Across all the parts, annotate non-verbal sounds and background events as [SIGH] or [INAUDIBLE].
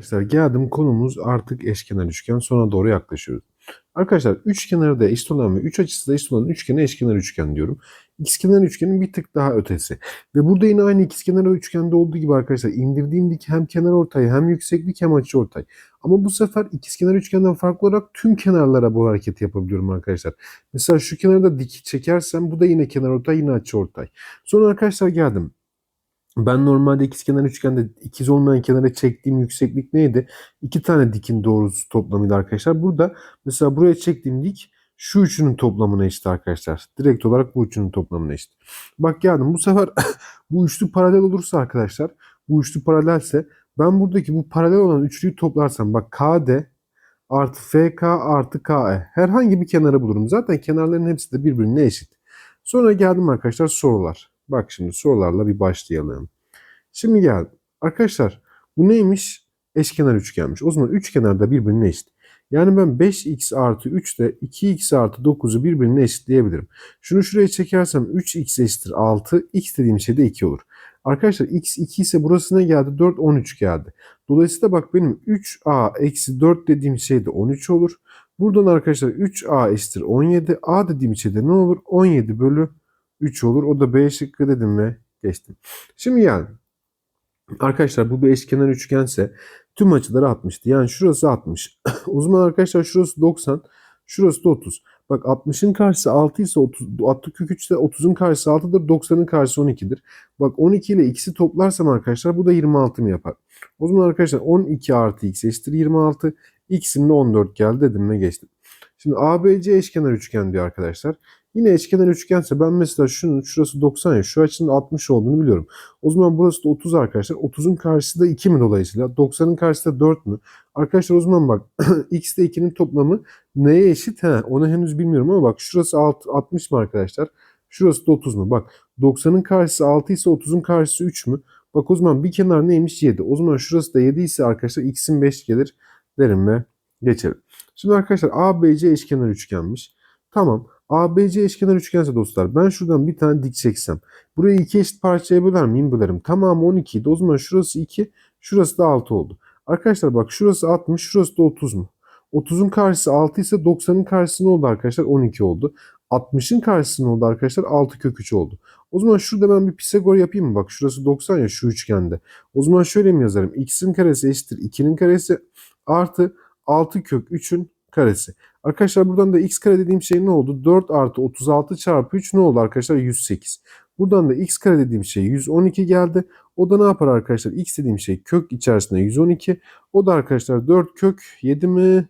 Arkadaşlar geldim konumuz artık eşkenar üçgen sona doğru yaklaşıyoruz. Arkadaşlar üçkenarı da eşit olan ve üç açısı da eşit olan üçgene eşkenar üçgen diyorum. İkizkenar üçgenin bir tık daha ötesi. Ve burada yine aynı ikizkenar üçgende olduğu gibi arkadaşlar indirdiğim dik hem kenar ortay hem yükseklik hem açı ortay. Ama bu sefer ikizkenar üçgenden farklı olarak tüm kenarlara bu hareketi yapabiliyorum arkadaşlar. Mesela şu kenarda dik çekersem bu da yine kenar ortay yine açı ortay. Sonra arkadaşlar geldim. Ben normalde ikizkenar üçgende ikiz olmayan kenara çektiğim yükseklik neydi? İki tane dikin doğrusu toplamıydı arkadaşlar. Burada mesela buraya çektiğim dik şu üçünün toplamına eşit arkadaşlar. Direkt olarak bu üçünün toplamına eşit. Bak geldim bu sefer [LAUGHS] bu üçlü paralel olursa arkadaşlar bu üçlü paralelse ben buradaki bu paralel olan üçlüyü toplarsam bak KD artı FK artı KE herhangi bir kenarı bulurum. Zaten kenarların hepsi de birbirine eşit. Sonra geldim arkadaşlar sorular. Bak şimdi sorularla bir başlayalım. Şimdi gel. Arkadaşlar bu neymiş? Eşkenar üçgenmiş. O zaman üç kenar da birbirine eşit. Yani ben 5x artı 3 ile 2x artı 9'u birbirine eşitleyebilirim. Şunu şuraya çekersem 3x eşittir 6. x dediğim şey de 2 olur. Arkadaşlar x 2 ise burası ne geldi? 4, 13 geldi. Dolayısıyla bak benim 3a eksi 4 dediğim şey de 13 olur. Buradan arkadaşlar 3a eşittir 17. a dediğim şey de ne olur? 17 bölü 3 olur. O da B şıkkı dedim ve geçtim. Şimdi yani arkadaşlar bu bir eşkenar üçgense tüm açıları 60'tı. Yani şurası 60. [COUGHS] o zaman arkadaşlar şurası 90. Şurası da 30. Bak 60'ın karşısı 6 ise 30, 60 kök 3 ise 30'un karşısı 6'dır. 90'ın karşısı 12'dir. Bak 12 ile ikisi toplarsam arkadaşlar bu da 26 mı yapar? O zaman arkadaşlar 12 artı x eşittir 26. X'in de 14 geldi dedim ve geçtim. Şimdi ABC eşkenar üçgen diyor arkadaşlar. Yine eşkenar üçgense ben mesela şunun şurası 90 ya şu açının 60 olduğunu biliyorum. O zaman burası da 30 arkadaşlar. 30'un karşısı da 2 mi dolayısıyla? 90'ın karşısı da 4 mü? Arkadaşlar o zaman bak [CLEARS THROAT] x ile 2'nin toplamı neye eşit? He, onu henüz bilmiyorum ama bak şurası 6, 60 mı arkadaşlar? Şurası da 30 mu? Bak 90'ın karşısı 6 ise 30'un karşısı 3 mü? Bak o zaman bir kenar neymiş? 7. O zaman şurası da 7 ise arkadaşlar x'in 5 gelir derim ve geçelim. Şimdi arkadaşlar ABC eşkenar üçgenmiş. Tamam. ABC eşkenar üçgense dostlar ben şuradan bir tane dik çeksem. Burayı iki eşit parçaya böler miyim? Bölerim. Tamam 12 idi. O zaman şurası 2, şurası da 6 oldu. Arkadaşlar bak şurası 60, şurası da 30 mu? 30'un karşısı 6 ise 90'ın karşısı ne oldu arkadaşlar? 12 oldu. 60'ın karşısı ne oldu arkadaşlar? 6 kök 3 oldu. O zaman şurada ben bir Pisagor yapayım mı? Bak şurası 90 ya şu üçgende. O zaman şöyle mi yazarım? X'in karesi eşittir 2'nin karesi artı 6 kök 3'ün karesi. Arkadaşlar buradan da x kare dediğim şey ne oldu? 4 artı 36 çarpı 3 ne oldu arkadaşlar? 108. Buradan da x kare dediğim şey 112 geldi. O da ne yapar arkadaşlar? x dediğim şey kök içerisinde 112. O da arkadaşlar 4 kök 7 mi?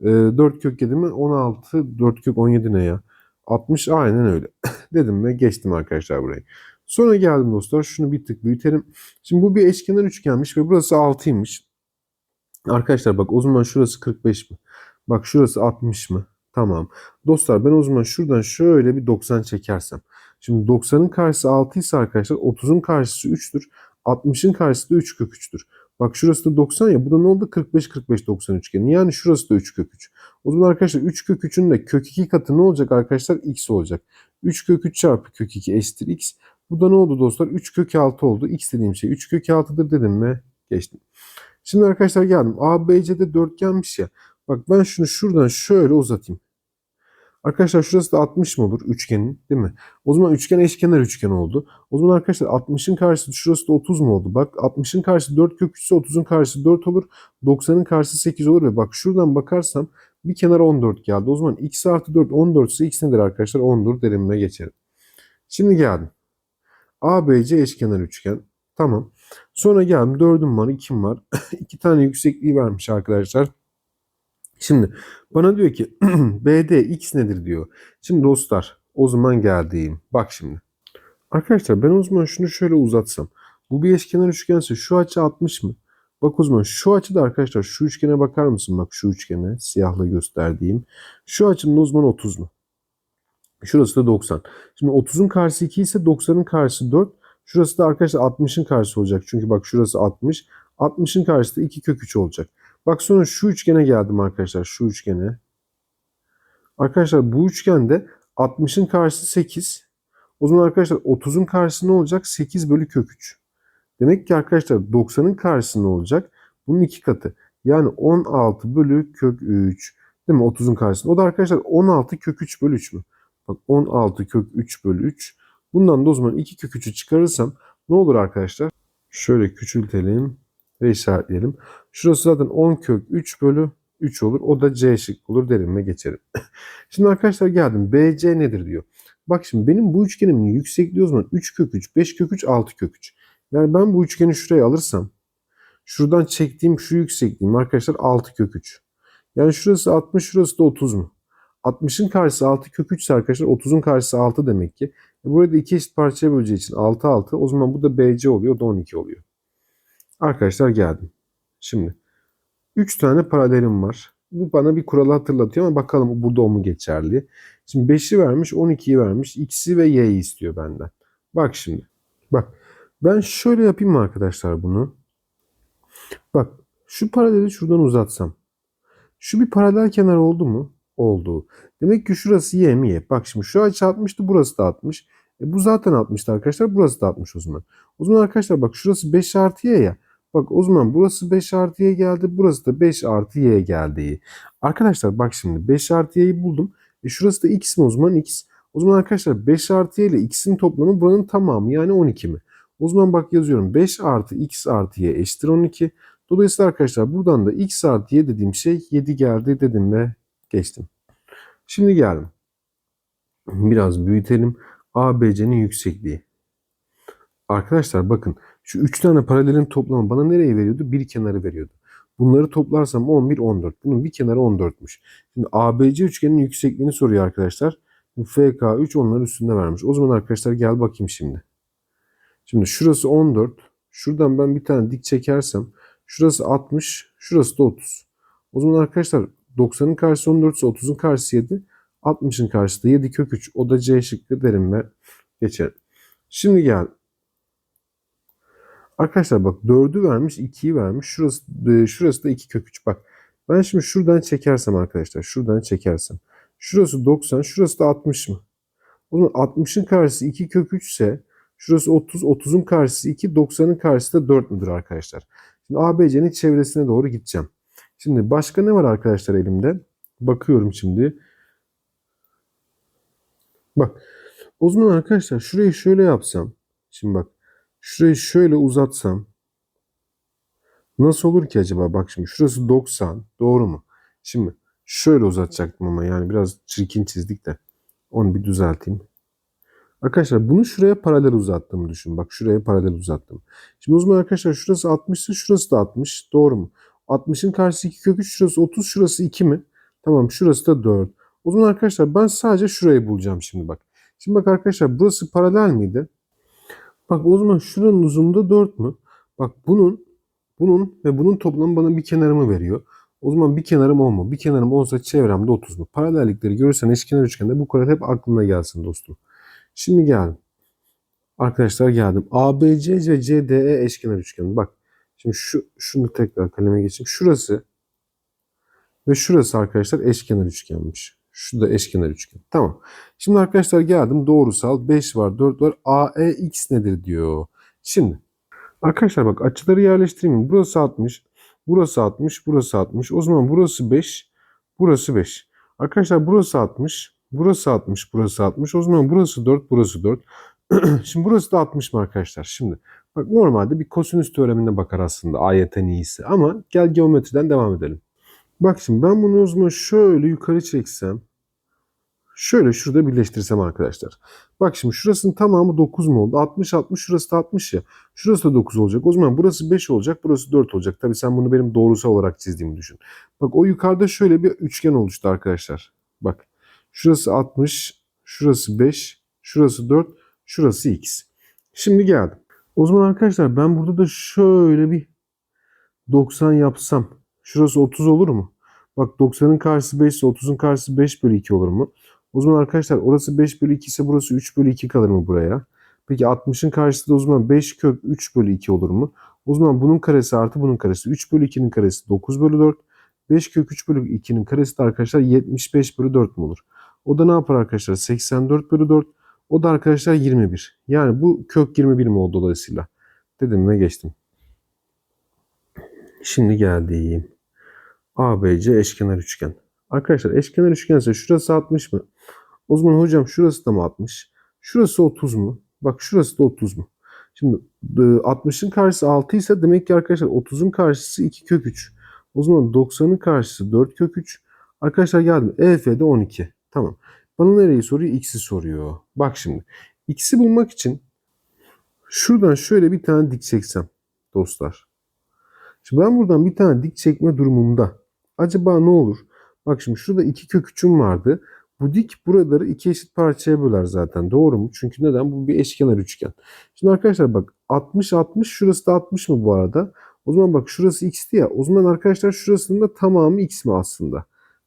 Ee, 4 kök 7 mi? 16. 4 kök 17 ne ya? 60 aynen öyle. [LAUGHS] Dedim ve geçtim arkadaşlar burayı. Sonra geldim dostlar. Şunu bir tık büyütelim. Şimdi bu bir eşkenar üçgenmiş ve burası 6'ymış. Arkadaşlar bak o zaman şurası 45 mi? Bak şurası 60 mı? Tamam. Dostlar ben o zaman şuradan şöyle bir 90 çekersem. Şimdi 90'ın karşısı 6 ise arkadaşlar 30'un karşısı 3'tür. 60'ın karşısı da 3 kök 3'tür. Bak şurası da 90 ya. Bu da ne oldu? 45 45 90 üçgeni. Yani şurası da 3 kök 3. O zaman arkadaşlar 3 kök 3'ün de kök 2 katı ne olacak arkadaşlar? X olacak. 3 kök 3 çarpı kök 2 eşittir X. Bu da ne oldu dostlar? 3 kök 6 oldu. X dediğim şey 3 kök 6'dır dedim ve geçtim. Şimdi arkadaşlar geldim. ABC'de dörtgenmiş ya. Bak ben şunu şuradan şöyle uzatayım. Arkadaşlar şurası da 60 mı olur üçgenin değil mi? O zaman üçgen eşkenar üçgen oldu. O zaman arkadaşlar 60'ın karşısı şurası da 30 mu oldu? Bak 60'ın karşısı 4 kök 3 ise 30'un karşısı 4 olur. 90'ın karşısı 8 olur ve bak şuradan bakarsam bir kenar 14 geldi. O zaman x artı 4 14 ise x nedir arkadaşlar? 10'dur derim ve geçerim. Şimdi geldim. ABC eşkenar üçgen. Tamam. Sonra geldim. Dördüm var, ikim var. [LAUGHS] İki tane yüksekliği vermiş arkadaşlar. Şimdi bana diyor ki [CLEARS THROAT] BD x nedir diyor. Şimdi dostlar o zaman geldiğim. Bak şimdi. Arkadaşlar ben o zaman şunu şöyle uzatsam. Bu bir eşkenar üçgense şu açı 60 mı? Bak o zaman şu açıda arkadaşlar şu üçgene bakar mısın? Bak şu üçgene siyahla gösterdiğim. Şu açının o zaman 30 mu? Şurası da 90. Şimdi 30'un karşısı 2 ise 90'ın karşısı 4. Şurası da arkadaşlar 60'ın karşısı olacak. Çünkü bak şurası 60. 60'ın karşısı da 2 kök 3 olacak. Bak sonra şu üçgene geldim arkadaşlar. Şu üçgene. Arkadaşlar bu üçgende 60'ın karşısı 8. O zaman arkadaşlar 30'un karşısı ne olacak? 8 bölü kök 3. Demek ki arkadaşlar 90'ın karşısı ne olacak? Bunun iki katı. Yani 16 bölü kök 3. Değil mi? 30'un karşısında. O da arkadaşlar 16 kök 3 bölü 3 mü? Bak 16 kök 3 bölü 3. Bundan da o zaman 2 kök 3'ü çıkarırsam ne olur arkadaşlar? Şöyle küçültelim ve işaretleyelim. Şurası zaten 10 kök 3 bölü 3 olur. O da C şık olur derim ve geçerim. [LAUGHS] şimdi arkadaşlar geldim. BC nedir diyor. Bak şimdi benim bu üçgenimin yüksekliği o zaman 3 kök 3, 5 kök 3, 6 kök 3. Yani ben bu üçgeni şuraya alırsam şuradan çektiğim şu yüksekliğim arkadaşlar 6 kök 3. Yani şurası 60, şurası da 30 mu? 60'ın karşısı 6 kök 3 ise arkadaşlar 30'un karşısı 6 demek ki. E Burada iki eşit parçaya böleceği için 6 6. O zaman bu da BC oluyor. O da 12 oluyor. Arkadaşlar geldim. Şimdi 3 tane paralelim var. Bu bana bir kuralı hatırlatıyor ama bakalım burada o mu geçerli. Şimdi 5'i vermiş, 12'yi vermiş. X'i ve Y'yi istiyor benden. Bak şimdi. Bak. Ben şöyle yapayım mı arkadaşlar bunu? Bak. Şu paraleli şuradan uzatsam. Şu bir paralel kenar oldu mu? Oldu. Demek ki şurası Y mi Y? Bak şimdi şu açı 60'tı burası da 60. E bu zaten 60'tı arkadaşlar. Burası da 60 o zaman. O zaman arkadaşlar bak şurası 5 artı Y ya. Bak o zaman burası 5 artı Y geldi. Burası da 5 artı Y geldi. Arkadaşlar bak şimdi 5 artı Y'yi buldum. E şurası da X mi o zaman X. O zaman arkadaşlar 5 artı Y ile X'in toplamı buranın tamamı yani 12 mi? O zaman bak yazıyorum 5 artı X artı Y eşittir 12. Dolayısıyla arkadaşlar buradan da X artı Y dediğim şey 7 geldi dedim ve geçtim. Şimdi geldim. Biraz büyütelim. ABC'nin yüksekliği. Arkadaşlar bakın şu 3 tane paralelin toplamı bana nereyi veriyordu? Bir kenarı veriyordu. Bunları toplarsam 11, 14. Bunun bir kenarı 14'müş. Şimdi ABC üçgenin yüksekliğini soruyor arkadaşlar. FK3 onların üstünde vermiş. O zaman arkadaşlar gel bakayım şimdi. Şimdi şurası 14. Şuradan ben bir tane dik çekersem şurası 60, şurası da 30. O zaman arkadaşlar 90'ın karşısı 14 ise 30'un karşısı 7. 60'ın karşısı da 7 kök 3. O da C şıkkı derim ve geçerim. Şimdi gel. Arkadaşlar bak 4'ü vermiş 2'yi vermiş. Şurası, e, şurası da 2 kök 3. Bak ben şimdi şuradan çekersem arkadaşlar. Şuradan çekersem. Şurası 90. Şurası da 60 mı? O zaman 60'ın karşısı 2 kök 3 ise şurası 30. 30'un karşısı 2. 90'ın karşısı da 4 müdür arkadaşlar? Şimdi ABC'nin çevresine doğru gideceğim. Şimdi başka ne var arkadaşlar elimde? Bakıyorum şimdi. Bak. O zaman arkadaşlar şurayı şöyle yapsam. Şimdi bak. Şurayı şöyle uzatsam. Nasıl olur ki acaba? Bak şimdi şurası 90. Doğru mu? Şimdi şöyle uzatacaktım ama yani biraz çirkin çizdik de. Onu bir düzelteyim. Arkadaşlar bunu şuraya paralel uzattığımı düşün. Bak şuraya paralel uzattım. Şimdi o arkadaşlar şurası 60 ise şurası da 60. Doğru mu? 60'ın karşısı 2 kök 3 şurası 30 şurası 2 mi? Tamam şurası da 4. O zaman arkadaşlar ben sadece şurayı bulacağım şimdi bak. Şimdi bak arkadaşlar burası paralel miydi? Bak o zaman şuranın uzunluğu 4 mü? Bak bunun bunun ve bunun toplamı bana bir kenarımı veriyor. O zaman bir kenarım 10 mu? Bir kenarım olsa çevremde 30 mu? Paralellikleri görürsen eşkenar üçgende bu kural hep aklına gelsin dostum. Şimdi geldim. Arkadaşlar geldim. ABC ve CDE eşkenar üçgen. Bak şimdi şu şunu tekrar kaleme geçeyim. Şurası ve şurası arkadaşlar eşkenar üçgenmiş. Şu da eşkenar üçgen. Tamam. Şimdi arkadaşlar geldim doğrusal 5 var 4 var. AEX nedir diyor. Şimdi arkadaşlar bak açıları yerleştireyim. Burası 60. Burası 60. Burası 60. O zaman burası 5. Burası 5. Arkadaşlar burası 60. Burası 60. Burası 60. O zaman burası 4. Burası 4. [CLEARS THROAT] Şimdi burası da 60 mı arkadaşlar? Şimdi bak normalde bir kosinüs teoremine bakar aslında ayeten iyisi. Ama gel geometriden devam edelim. Bak şimdi ben bunu o zaman şöyle yukarı çeksem. Şöyle şurada birleştirsem arkadaşlar. Bak şimdi şurasının tamamı 9 mu oldu? 60 60 şurası da 60 ya. Şurası da 9 olacak. O zaman burası 5 olacak. Burası 4 olacak. Tabii sen bunu benim doğrusal olarak çizdiğimi düşün. Bak o yukarıda şöyle bir üçgen oluştu arkadaşlar. Bak. Şurası 60. Şurası 5. Şurası 4. Şurası x. Şimdi geldim. O zaman arkadaşlar ben burada da şöyle bir 90 yapsam. Şurası 30 olur mu? Bak 90'ın karşısı 5 ise 30'un karşısı 5 bölü 2 olur mu? O zaman arkadaşlar orası 5 bölü 2 ise burası 3 bölü 2 kalır mı buraya? Peki 60'ın karşısı da o zaman 5 kök 3 bölü 2 olur mu? O zaman bunun karesi artı bunun karesi 3 bölü 2'nin karesi 9 bölü 4. 5 kök 3 bölü 2'nin karesi de arkadaşlar 75 bölü 4 mu olur? O da ne yapar arkadaşlar? 84 bölü 4. O da arkadaşlar 21. Yani bu kök 21 mi oldu dolayısıyla? Dedim ve geçtim. Şimdi geldiğim ABC eşkenar üçgen. Arkadaşlar eşkenar üçgense şurası 60 mı? O zaman hocam şurası da mı 60? Şurası 30 mu? Bak şurası da 30 mu? Şimdi e, 60'ın karşısı 6 ise demek ki arkadaşlar 30'un karşısı 2 kök 3. O zaman 90'ın karşısı 4 kök 3. Arkadaşlar geldim. EF'de 12. Tamam. Bana nereyi soruyor? X'i soruyor. Bak şimdi. X'i bulmak için şuradan şöyle bir tane dik çeksem dostlar. Şimdi ben buradan bir tane dik çekme durumumda acaba ne olur? Bak şimdi şurada 2 kök 3'üm vardı. Bu dik buraları iki eşit parçaya böler zaten. Doğru mu? Çünkü neden? Bu bir eşkenar üçgen. Şimdi arkadaşlar bak 60 60 şurası da 60 mı bu arada? O zaman bak şurası x'ti ya. O zaman arkadaşlar şurasının da tamamı x mi aslında?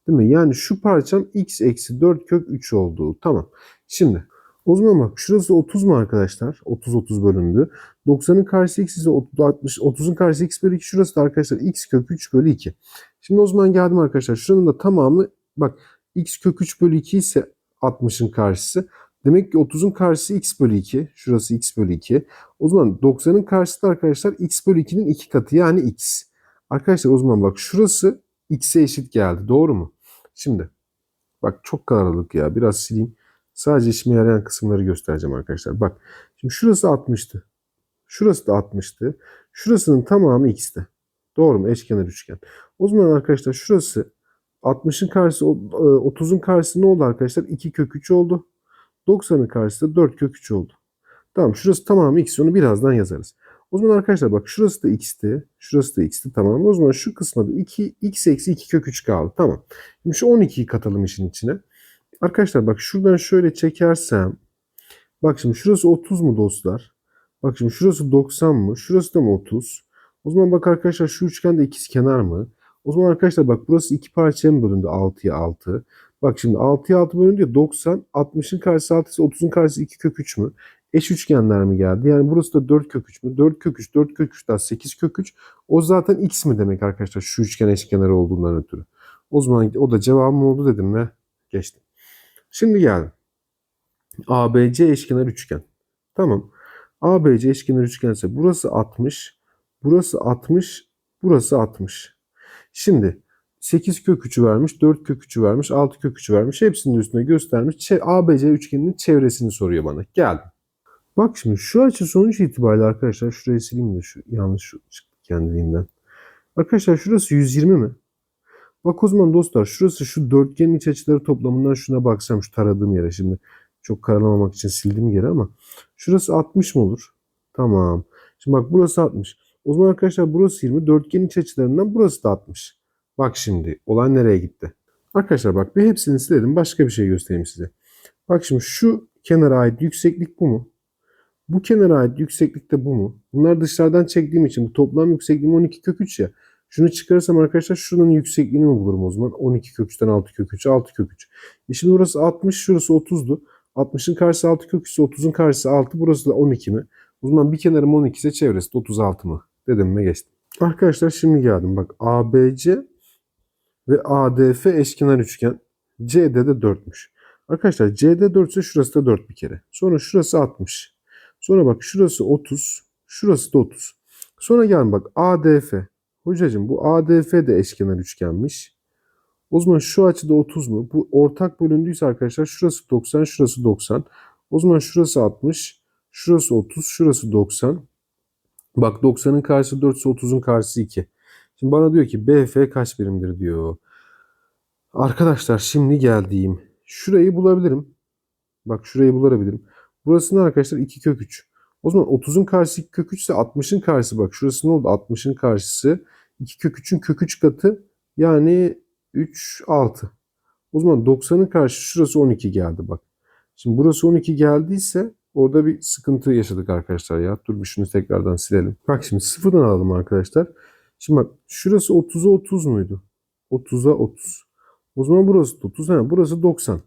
Değil mi? Yani şu parçam x eksi 4 kök 3 olduğu. Tamam. Şimdi o zaman bak şurası 30 mu arkadaşlar? 30 30 bölündü. 90'ın karşısı x ise 60 30'un karşısı x bölü 2 şurası da arkadaşlar x kök 3 bölü 2. Şimdi o zaman geldim arkadaşlar. Şuranın da tamamı bak x kök 3 bölü 2 ise 60'ın karşısı. Demek ki 30'un karşısı x bölü 2. Şurası x bölü 2. O zaman 90'ın karşısı da arkadaşlar x bölü 2'nin 2 katı yani x. Arkadaşlar o zaman bak şurası x'e eşit geldi. Doğru mu? Şimdi bak çok kararlılık ya. Biraz sileyim. Sadece işime yarayan kısımları göstereceğim arkadaşlar. Bak şimdi şurası 60'tı. Şurası da 60'tı. Şurasının tamamı x'ti. Doğru mu? Eşkenar üçgen. O zaman arkadaşlar şurası 60'ın karşısı 30'un karşısı ne oldu arkadaşlar? 2 kök 3 oldu. 90'ın karşısı da 4 kök 3 oldu. Tamam şurası tamamı x. Onu birazdan yazarız. O zaman arkadaşlar bak şurası da x'ti. Şurası da x'ti. Tamam. O zaman şu kısma da 2 x eksi 2 kök 3 kaldı. Tamam. Şimdi şu 12'yi katalım işin içine. Arkadaşlar bak şuradan şöyle çekersem bak şimdi şurası 30 mu dostlar? Bak şimdi şurası 90 mı? Şurası da mı 30? O zaman bak arkadaşlar şu üçgende ikiz kenar mı? O zaman arkadaşlar bak burası iki parçaya mı bölündü? 6'ya 6. Bak şimdi 6'ya 6 bölündü ya 90. 60'ın karşısı 6 ise 30'un karşısı 2 kök 3 mü? Eş üçgenler mi geldi? Yani burası da 4 kök 3 mü? 4 kök 3, 4 kök 3 daha 8 kök 3. O zaten x mi demek arkadaşlar şu üçgen eşkenarı olduğundan ötürü. O zaman o da cevabım oldu dedim ve geçtim. Şimdi geldim. ABC eşkenar üçgen. Tamam. ABC eşkenar üçgense burası 60, burası 60, burası 60. Şimdi 8 kök 3'ü vermiş, 4 kök 3'ü vermiş, 6 kök 3'ü vermiş. Hepsinin üstüne göstermiş. ABC üçgeninin çevresini soruyor bana. Geldim. Bak şimdi şu açı sonuç itibariyle arkadaşlar şurayı sileyim de şu yanlış çıktı kendiliğinden. Arkadaşlar şurası 120 mi? Bak o zaman dostlar şurası şu dörtgenin iç açıları toplamından şuna baksam şu taradığım yere şimdi çok karalamamak için sildim geri ama şurası 60 mı olur? Tamam. Şimdi bak burası 60. O zaman arkadaşlar burası 20. Dörtgenin iç açılarından burası da 60. Bak şimdi olay nereye gitti? Arkadaşlar bak bir hepsini silelim. Başka bir şey göstereyim size. Bak şimdi şu kenara ait yükseklik bu mu? Bu kenara ait yükseklik de bu mu? Bunlar dışarıdan çektiğim için bu toplam yüksekliğim 12 kök 3 ya. Şunu çıkarırsam arkadaşlar şunun yüksekliğini bulurum o zaman? 12 kök 3'ten 6 kök 3, 6 kök 3. E şimdi burası 60, şurası 30'du. 60'ın karşısı 6 kök 3 ise 30'un karşısı 6, burası da 12 mi? O zaman bir kenarım 12 ise çevresi de 36 mı? Dedim mi geçtim. Arkadaşlar şimdi geldim. Bak ABC ve ADF eşkenar üçgen. CD de 4'müş. Arkadaşlar CD 4 ise şurası da 4 bir kere. Sonra şurası 60. Sonra bak şurası 30. Şurası da 30. Sonra gelin bak ADF. Hocacığım bu ADF de eşkenar üçgenmiş. O zaman şu açıda 30 mu? Bu ortak bölündüyse arkadaşlar şurası 90, şurası 90. O zaman şurası 60, şurası 30, şurası 90. Bak 90'ın karşısı 4 ise 30'un karşısı 2. Şimdi bana diyor ki BF kaç birimdir diyor. Arkadaşlar şimdi geldiğim. Şurayı bulabilirim. Bak şurayı bulabilirim. Burası ne arkadaşlar? 2 kök 3. O zaman 30'un karşısı 2 kök 3 ise 60'ın karşısı bak şurası ne oldu? 60'ın karşısı 2 kök 3'ün kök 3 katı yani 3 6. O zaman 90'ın karşısı şurası 12 geldi bak. Şimdi burası 12 geldiyse orada bir sıkıntı yaşadık arkadaşlar ya. Dur bir şunu tekrardan silelim. Bak şimdi sıfırdan alalım arkadaşlar. Şimdi bak şurası 30'a 30 muydu? 30'a 30. O zaman burası da 30. Ha, burası 90.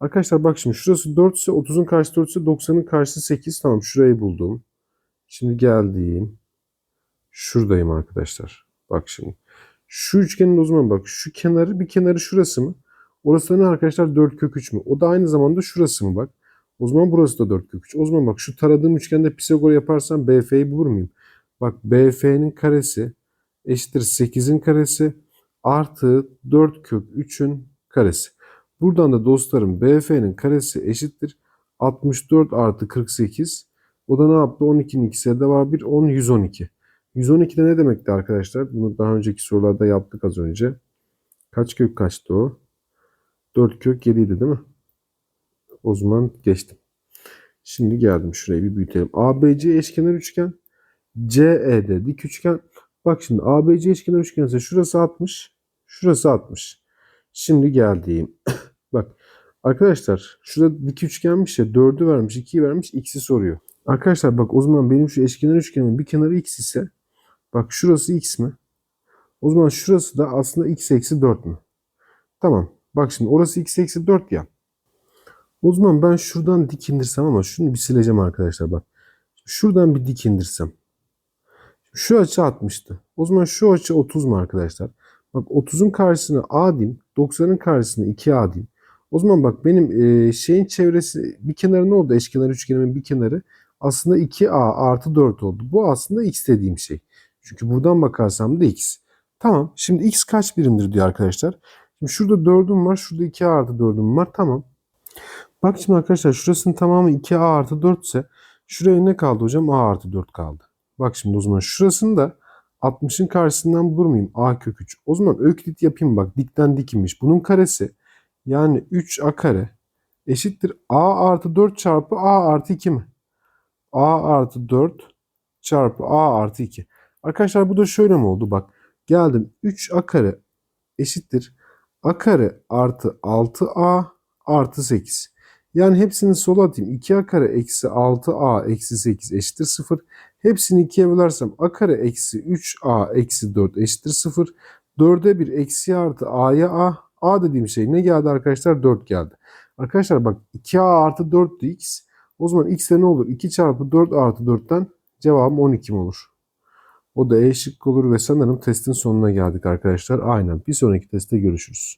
Arkadaşlar bak şimdi şurası 4 ise 30'un karşısı 4 ise 90'ın karşısı 8. Tamam şurayı buldum. Şimdi geldiğim şuradayım arkadaşlar. Bak şimdi. Şu üçgenin o bak şu kenarı bir kenarı şurası mı? Orası ne arkadaşlar 4 kök 3 mü? O da aynı zamanda şurası mı bak? O zaman burası da 4 kök 3. O zaman bak şu taradığım üçgende Pisagor yaparsam BF'yi bulur muyum? Bak BF'nin karesi eşittir 8'in karesi artı 4 kök 3'ün karesi. Buradan da dostlarım BF'nin karesi eşittir 64 artı 48. O da ne yaptı? 12'nin ikisi elde var 1. 10, 112. 112 de ne demekti arkadaşlar? Bunu daha önceki sorularda yaptık az önce. Kaç kök kaçtı o? 4 kök 7 idi değil mi? O zaman geçtim. Şimdi geldim şurayı bir büyütelim. ABC eşkenar üçgen. CED dik üçgen. Bak şimdi ABC eşkenar üçgen ise şurası 60. Şurası 60. Şimdi geldiğim. [COUGHS] Bak arkadaşlar şurada dik üçgenmiş ya 4'ü vermiş 2'yi vermiş x'i soruyor. Arkadaşlar bak o zaman benim şu eşkenar üçgenimin bir kenarı x ise bak şurası x mi? O zaman şurası da aslında x eksi 4 mü? Tamam. Bak şimdi orası x eksi 4 ya. O zaman ben şuradan dik indirsem ama şunu bir sileceğim arkadaşlar bak. Şuradan bir dik indirsem. Şu açı 60'tı. O zaman şu açı 30 mu arkadaşlar? Bak 30'un karşısına A diyeyim. 90'ın karşısına 2A diyeyim. O zaman bak benim e, şeyin çevresi bir kenarı ne oldu? Eşkenar üçgenimin bir kenarı aslında 2A artı 4 oldu. Bu aslında x dediğim şey. Çünkü buradan bakarsam da x. Tamam. Şimdi x kaç birimdir diyor arkadaşlar. Şimdi şurada 4'üm var. Şurada 2A artı 4'üm var. Tamam. Bak şimdi arkadaşlar şurasının tamamı 2A artı 4 ise şuraya ne kaldı hocam? A artı 4 kaldı. Bak şimdi o zaman şurasını da 60'ın karşısından bulur muyum? A kök 3. O zaman öklit yapayım bak. Dikten dikilmiş. Bunun karesi yani 3A kare eşittir A artı 4 çarpı A artı 2 mi? A artı 4 çarpı A artı 2. Arkadaşlar bu da şöyle mi oldu? Bak geldim 3A kare eşittir A kare artı 6A artı 8. Yani hepsini sola atayım. 2A kare eksi 6A eksi 8 eşittir 0. Hepsini 2'ye bölersem A kare eksi 3A eksi 4 eşittir 0. 4'e 1 eksi artı A'ya A. A dediğim şey ne geldi arkadaşlar? 4 geldi. Arkadaşlar bak 2A artı 4'tü X. O zaman X'e ne olur? 2 çarpı 4 artı 4'ten cevabım 12 mi olur? O da E şıkkı olur ve sanırım testin sonuna geldik arkadaşlar. Aynen. Bir sonraki testte görüşürüz.